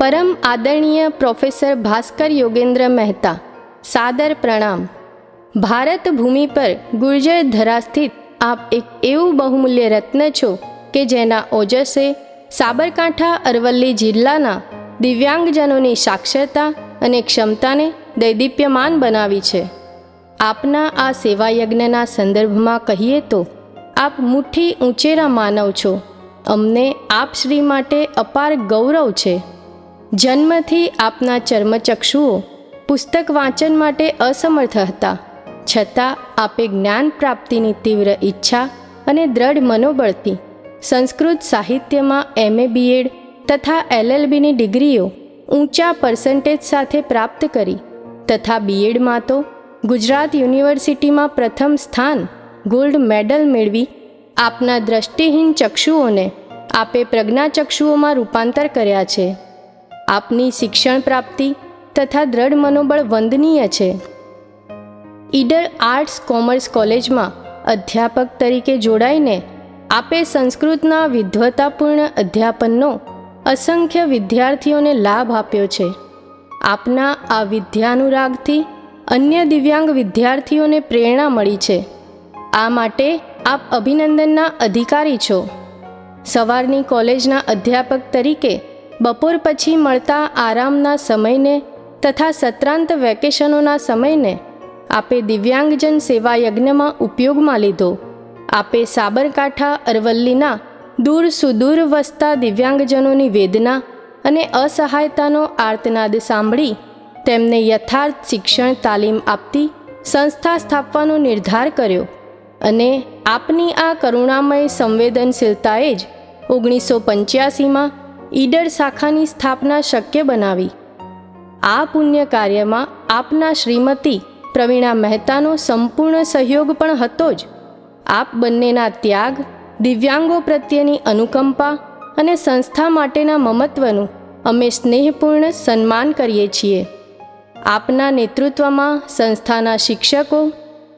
પરમ આદરણીય પ્રોફેસર ભાસ્કર યોગેન્દ્ર મહેતા, સાદર પ્રણામ. ભારત ભૂમિ પર ગુર્જર ધરા સ્થિત આપ એક એવું બહુમૂલ્ય રત્ન છો કે જેના ઓજસે સાબરકાંઠા, અરવલ્લી જિલ્લાના દિવ્યાંગજનોની સાક્ષરતા અને ક્ષમતાને દૈદીપ્યમાન બનાવી છે. આપના આ સેવાયજ્ઞના સંદર્ભમાં કહીએ તો, આપ મુઠ્ઠી ઊંચેરા માનવ છો. અમને આપ શ્રી માટે અપાર ગૌરવ છે. જન્મથી આપના ચર્મચક્ષુઓ પુસ્તક વાંચન માટે અસમર્થ હતા. છતાં આપે જ્ઞાન પ્રાપ્તિની તીવ્ર ઈચ્છા અને દ્રઢ મનોબળથી સંસ્કૃત સાહિત્યમાં એમએ બીએડ તથા એલએલબીની ડિગ્રીઓ ઊંચા પર્સન્ટેજ સાથે પ્રાપ્ત કરી. તથા બીએડમાં તો ગુજરાત યુનિવર્સિટીમાં પ્રથમ સ્થાન ગોલ્ડ મેડલ મેળવી આપના દ્રષ્ટિહીન ચક્ષુઓને આપે પ્રજ્ઞાચક્ષુઓમાં રૂપાંતર કર્યા છે. આપની શિક્ષણ પ્રાપ્તિ તથા દ્રઢ મનોબળ વંદનીય છે. ઈડર આર્ટ્સ કોમર્સ કોલેજમાં અધ્યાપક તરીકે જોડાઈને આપે સંસ્કૃતના વિદ્વતાપૂર્ણ અધ્યાપનનો અસંખ્ય વિદ્યાર્થીઓને લાભ આપ્યો છે. આપના આ વિદ્યાનુરાગથી અન્ય દિવ્યાંગ વિદ્યાર્થીઓને પ્રેરણા મળી છે. આ માટે આપ અભિનંદનના અધિકારી છો. સવારની કોલેજના અધ્યાપક તરીકે બપોર પછી મળતા આરામના સમયને તથા સત્રાંત વેકેશનોના સમયને આપે દિવ્યાંગજન સેવા યજ્ઞમાં ઉપયોગમાં લીધો. આપે સાબરકાંઠા, અરવલ્લીના દૂર સુદૂર વસતા દિવ્યાંગજનોની વેદના અને અસહાયતાનો આર્તનાદ સાંભળી તેમને યથાર્થ શિક્ષણ, તાલીમ આપતી સંસ્થા સ્થાપવાનો નિર્ધાર કર્યો અને આપની આ કરુણામય સંવેદનશીલતાએ જ ઓગણીસો પંચ્યાસીમાં ઈડર શાખાની સ્થાપના શક્ય બનાવી. આ પુણ્ય કાર્યમાં આપના શ્રીમતી પ્રવીણા મહેતાનો સંપૂર્ણ સહયોગ પણ હતો જ. આપ બંનેના ત્યાગ, દિવ્યાંગો પ્રત્યેની અનુકંપા અને સંસ્થા માટેના મમત્વનું અમે સ્નેહપૂર્ણ સન્માન કરીએ છીએ. આપના નેતૃત્વમાં સંસ્થાના શિક્ષકો,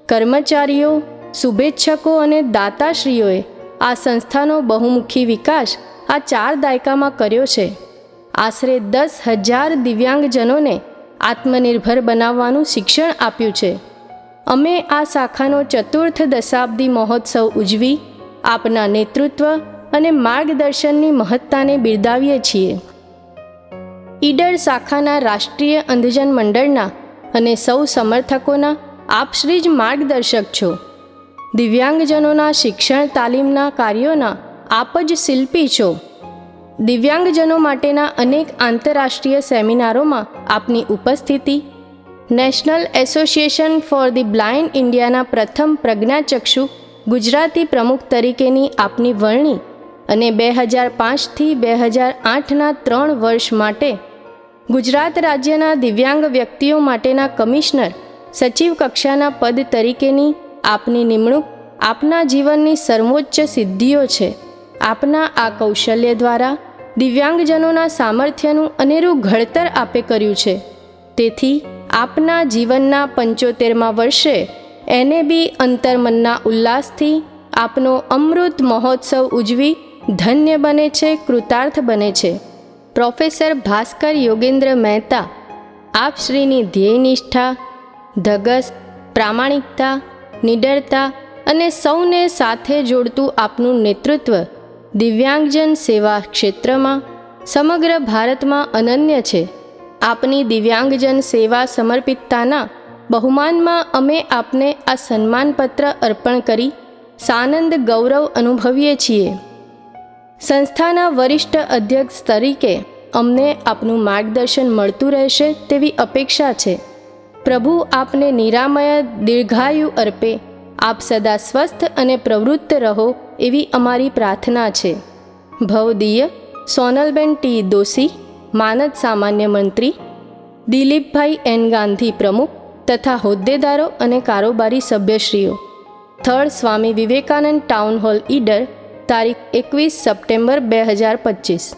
કર્મચારીઓ, શુભેચ્છકો અને દાતાશ્રીઓએ આ સંસ્થાનો બહુમુખી વિકાસ આ ચાર દાયકામાં કર્યો છે. આશરે દસ હજાર દિવ્યાંગજનોને આત્મનિર્ભર બનાવવાનું શિક્ષણ આપ્યું છે. અમે આ શાખાનો ચતુર્થ દશાબ્દી મહોત્સવ ઉજવી, આપના નેતૃત્વ અને માર્ગદર્શનની મહત્તાને બિરદાવીએ છીએ. ઈડર શાખાના રાષ્ટ્રીય અંધજન મંડળના અને સૌ સમર્થકોના આપ શ્રી જ માર્ગદર્શક છો. દિવ્યાંગજનોના શિક્ષણ તાલીમના કાર્યોના આપ જ શિલ્પી છો. દિવ્યાંગજનો માટેના અનેક આંતરરાષ્ટ્રીય સેમિનારોમાં આપની ઉપસ્થિતિ. National association for the blind ઇન્ડિયાના પ્રથમ પ્રજ્ઞાચક્ષુ, ગુજરાતી પ્રમુખ તરીકેની આપની વરણી અને બે હજાર પાંચથી બે હજાર આઠના ત્રણ વર્ષ માટે ગુજરાત રાજ્યના દિવ્યાંગ વ્યક્તિઓ માટેના કમિશનર, સચિવ કક્ષાના પદ તરીકેની આપની નિમણૂક આપના જીવનની સર્વોચ્ચ સિદ્ધિઓ છે. આપના આ કૌશલ્ય દ્વારા દિવ્યાંગજનોના સામર્થ્યનું અનેરું ઘડતર આપે કર્યું છે. તેથી આપના જીવનના પંચોતેરમા વર્ષે એને બી અંતર્મનના ઉલ્લાસથી આપનો અમૃત મહોત્સવ ઉજવી ધન્ય બને છે, કૃતાર્થ બને છે. પ્રોફેસર ભાસ્કર યોગેન્દ્ર મહેતા, આપ શ્રીની ધ્યેયનિષ્ઠા, ધગસ, પ્રામાણિકતા, નિડરતા અને સૌને સાથે જોડતું આપનું નેતૃત્વ દિવ્યાંગજન સેવા ક્ષેત્રમાં સમગ્ર ભારતમાં અનન્ય છે. આપની દિવ્યાંગજન સેવા સમર્પિતતાના બહુમાનમાં અમે આપને આ સન્માનપત્ર અર્પણ કરી સાનંદ ગૌરવ અનુભવીએ છીએ. સંસ્થાના વરિષ્ઠ અધ્યક્ષ તરીકે અમને આપનું માર્ગદર્શન મળતું રહેશે તેવી અપેક્ષા છે. પ્રભુ આપને નિરામય દીર્ઘાયુ અર્પે, આપ સદા સ્વસ્થ અને પ્રવૃત્ત રહો એવી અમારી પ્રાર્થના છે. ભવદીય સોનલબેન ટી દોશી, માનદ સામાન્ય મંત્રી, દિલીપભાઈ એન ગાંધી પ્રમુખ તથા હોદ્દેદારો અને કારોબારી સભ્યશ્રીઓ. Third Swami Vivekananda town hall Idar, તારીખ એકવીસ સપ્ટેમ્બર બે હજાર પચીસ.